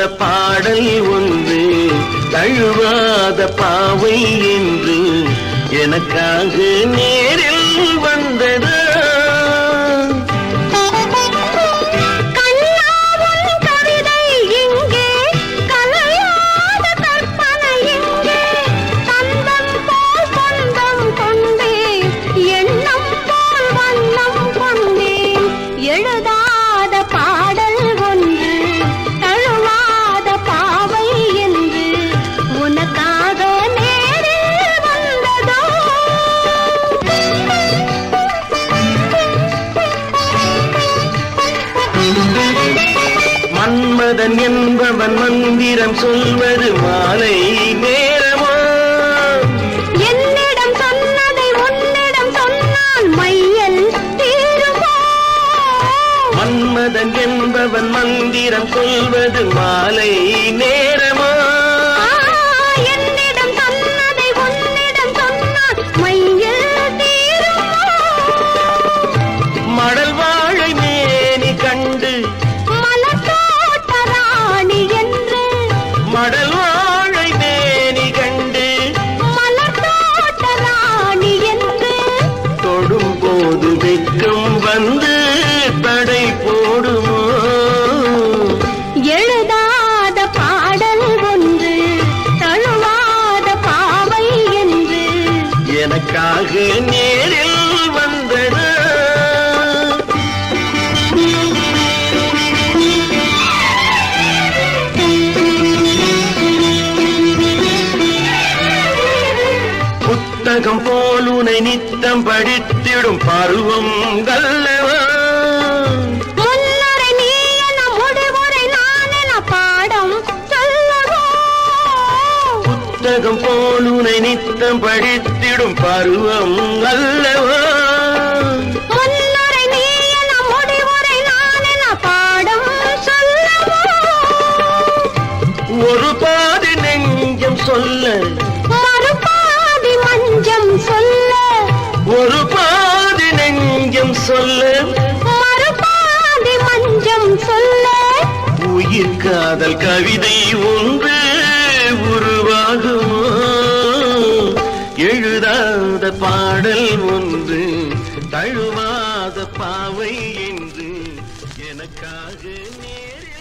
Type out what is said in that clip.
தழுவாத பாடல் ஒன்று தழுவாத பாவை என்று எனக்காக நேரில் மன்மதன் என்பவன் மந்திரம் சொல்வது மாலை நேரமோ? என்னிடம் சொன்னதை உன்னிடம் சொன்னால் மையல் தீருமோ? மன்மதன் என்பவன் மந்திரம் சொல்வது மாலை நேரமோ? எனக்காக நேரில் வந்தது புத்தகம் போல் உனை நித்தம் படித்திடும் பருவம் கல்லவா நித்தம் படித்திடும் பருவம் அல்லவா? ஒரு பாதி நெஞ்சம் சொல்ல மறுபாதி மஞ்சம் சொல்ல. ஒரு பாதி நெஞ்சம் சொல்ல மறுபாதி மஞ்சம் சொல்ல. உயிர் காதல் கவிதை ஒன்று உருவாகுமோ? எழுதாத பாடல் ஒன்று தழுவாத பாவை என்று எனக்காக நேரில்